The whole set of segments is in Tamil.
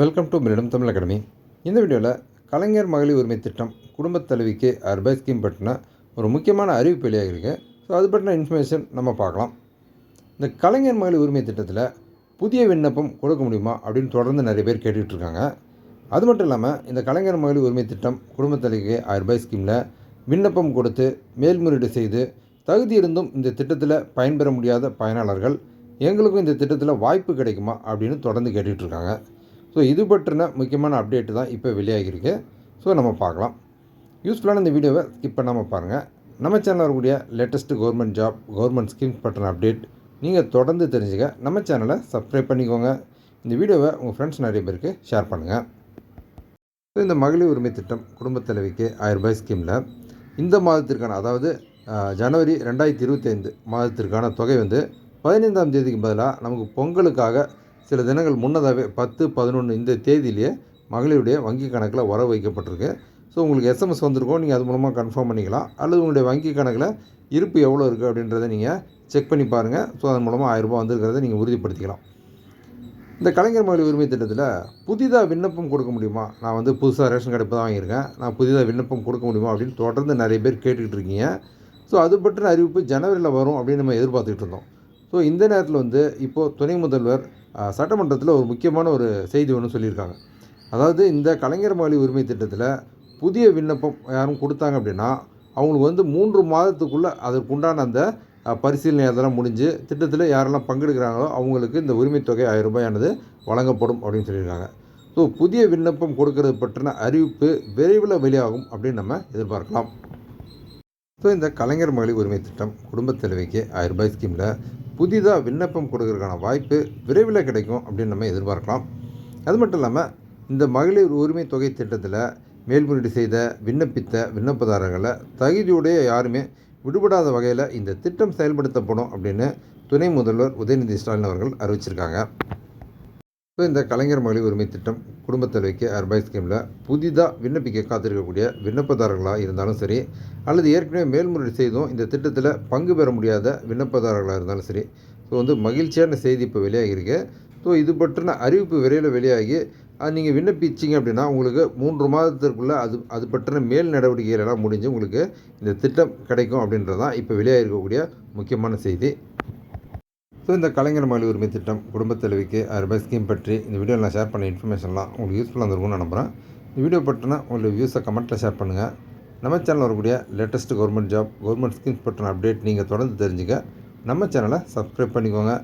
வெல்கம் டு மிரிடம் தமிழ் அகாடமி இந்த வீடியோவில் கலைஞர் மகளிர் உரிமை திட்டம் குடும்பத் தலைவிக்கு அர்பாய் ஸ்கீம் பற்றின ஒரு முக்கியமான அறிவிப்பு வெளியாகிருக்கு ஸோ அது பற்றின இன்ஃபர்மேஷன் நம்ம பார்க்கலாம். இந்த கலைஞர் மகளிர் உரிமை திட்டத்தில் புதிய விண்ணப்பம் கொடுக்க முடியுமா அப்படின்னு தொடர்ந்து நிறைய பேர் கேட்டுட்டு இருக்காங்க. அது மட்டும் இல்லாமல் இந்த கலைஞர் மகளிர் உரிமை திட்டம் குடும்பத் தலைவிக்கு அர்பாய் ஸ்கீமில் விண்ணப்பம் கொடுத்து மேல்முறையீடு செய்து தகுதி இருந்தும் இந்த திட்டத்தில் பயன்பெற முடியாத பயனாளர்கள் எங்களுக்கும் இந்த திட்டத்தில் வாய்ப்பு கிடைக்குமா அப்படின்னு தொடர்ந்து கேட்டுட்டு இருக்காங்க. ஸோ இது பற்றின முக்கியமான அப்டேட்டு தான் இப்போ வெளியாகிருக்கு ஸோ நம்ம பார்க்கலாம். யூஸ்ஃபுல்லான இந்த வீடியோவை ஸ்கிப் பண்ணாமல் பாருங்கள் நம்ம சேனலில் வரக்கூடிய latest government job government schemes பற்றின அப்டேட் நீங்கள் தொடர்ந்து தெரிஞ்சுக்க நம்ம சேனலை சப்ஸ்கிரைப் பண்ணிக்கோங்க. இந்த வீடியோவை உங்கள் ஃப்ரெண்ட்ஸ் நிறைய பேருக்கு ஷேர் பண்ணுங்கள் ஸோ இந்த மகளிர் உரிமை திட்டம் குடும்பத் தலைவிக்கு ஆயிரம் ரூபாய் ஸ்கீமில் இந்த மாதத்திற்கான அதாவது ஜனவரி ரெண்டாயிரத்தி இருபத்தி ஐந்து மாதத்திற்கான தொகை வந்து பதினைந்தாம் தேதிக்கு பதிலாக நமக்கு பொங்கலுக்காக சில தினங்கள் முன்னதாகவே பத்து பதினொன்று இந்த தேதியிலேயே மகளிருடைய வங்கி கணக்கில் வர வைக்கப்பட்டிருக்கு. ஸோ உங்களுக்கு எஸ்எம்எஸ் வந்திருக்கோம் நீங்கள் அது மூலமாக கன்ஃபார்ம் பண்ணிக்கலாம். அல்லது உங்களுடைய வங்கி கணக்கில் இருப்பு எவ்வளோ இருக்குது அப்படின்றத நீங்கள் செக் பண்ணி பாருங்கள் ஸோ அதன் மூலமாக ஆயிரரூபா வந்திருக்கிறத நீங்கள் உறுதிப்படுத்திக்கலாம். இந்த கலைஞர் மகளிர் உரிமை திட்டத்தில் புதிதாக விண்ணப்பம் கொடுக்க முடியுமா? நான் வந்து புதுசாக ரேஷன் கார்டு இப்போ தான் வாங்கியிருக்கேன். நான் புதிதாக விண்ணப்பம் கொடுக்க முடியுமா அப்படின்னு தொடர்ந்து நிறைய பேர் கேட்டுக்கிட்டு இருக்கீங்க. ஸோ அது பற்றின அறிவிப்பு ஜனவரியில் வரும் அப்படின்னு நம்ம எதிர்பார்த்துக்கிட்டு இருந்தோம். ஸோ இந்த நேரத்தில் வந்து இப்போது துணை முதல்வர் சட்டமன்றத்தில் ஒரு முக்கியமான ஒரு செய்தி ஒன்று சொல்லியிருக்காங்க. அதாவது இந்த கலைஞர் மகளிர் உரிமை திட்டத்தில் புதிய விண்ணப்பம் யாரும் கொடுத்தாங்க அப்படின்னா அவங்களுக்கு வந்து மூன்று மாதத்துக்குள்ளே அதற்குண்டான அந்த பரிசீலனை அதெல்லாம் முடிஞ்சு திட்டத்தில் யாரெல்லாம் பங்கெடுக்கிறாங்களோ அவங்களுக்கு இந்த உரிமைத்தொகை ஆயிரம் ரூபாயானது வழங்கப்படும் அப்படின்னு சொல்லியிருக்காங்க. ஸோ புதிய விண்ணப்பம் கொடுக்கறது பற்றின அறிவிப்பு விரைவில் வெளியாகும் அப்படின்னு நம்ம எதிர்பார்க்கலாம். ஸோ இந்த கலைஞர் மகளிர் உரிமை திட்டம் குடும்பத் தலைவிக்கு ஆயிரம் ரூபாய் ஸ்கீமில் புதிதாக விண்ணப்பம் கொடுக்கறதுக்கான வாய்ப்பு விரைவில் கிடைக்கும் அப்படின்னு நம்ம எதிர்பார்க்கலாம். அது மட்டும் இல்லாமல் இந்த மகளிர் உரிமை தொகை திட்டத்தில் மேல்முறையீடு செய்த விண்ணப்பித்த விண்ணப்பதாரர்களை தகுதியுடைய யாருமே விடுபடாத வகையில் இந்த திட்டம் செயல்படுத்தப்படும் அப்படின்னு துணை முதல்வர் உதயநிதி ஸ்டாலின் அவர்கள் அறிவிச்சிருக்காங்க. ஸோ இந்த கலைஞர் மகளிர் உரிமை திட்டம் குடும்பத் தலைவிக்கு அர்பாய் ஸ்கீமில் புதிதாக விண்ணப்பிக்க காத்திருக்கக்கூடிய விண்ணப்பதாரர்களாக இருந்தாலும் சரி அல்லது ஏற்கனவே மேல்முறையீடு செய்தும் இந்த திட்டத்தில் பங்கு பெற முடியாத விண்ணப்பதாரர்களாக இருந்தாலும் சரி ஸோ வந்து மகிழ்ச்சியான செய்தி இப்போ வெளியாகியிருக்கு ஸோ இது பற்றின அறிவிப்பு விரைவில் வெளியாகி அது நீங்கள் விண்ணப்பிச்சிங்க அப்படின்னா உங்களுக்கு மூன்று மாதத்திற்குள்ளே அது அது பற்றின மேல் நடவடிக்கைகள் எல்லாம் முடிஞ்சு உங்களுக்கு இந்த திட்டம் கிடைக்கும் அப்படின்றது தான் இப்போ வெளியாகிருக்கக்கூடிய முக்கியமான செய்தி. ஸோ இந்த கலைஞர் மகளிர் உரிமை திட்டம் குடும்பத் தலைவிக்கு ரூபாய் ஸ்கீம் பற்றி இந்த வீடியோவில் நான் ஷேர் பண்ண இன்ஃபர்மேஷன்லாம் உங்களுக்கு யூஸ்ஃபுல்லாக இருந்திருக்கும்னு நம்புகிறேன் இந்த வீடியோ பற்றினா உங்களுடைய வியூஸை கமெண்ட்டில் ஷேர் பண்ணுங்கள் நம்ம சேனலில் வரக்கூடிய latest government job government schemes பற்றின அப்டேட் நீங்கள் தொடர்ந்து தெரிஞ்சுக்க நம்ம சேனலை சப்ஸ்கிரைப் பண்ணிக்கோங்க.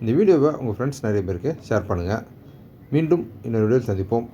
இந்த வீடியோவை உங்கள் ஃப்ரெண்ட்ஸ் நிறைய பேருக்கு ஷேர் பண்ணுங்கள் மீண்டும் இன்னொரு வீடியோவில் சந்திப்போம்.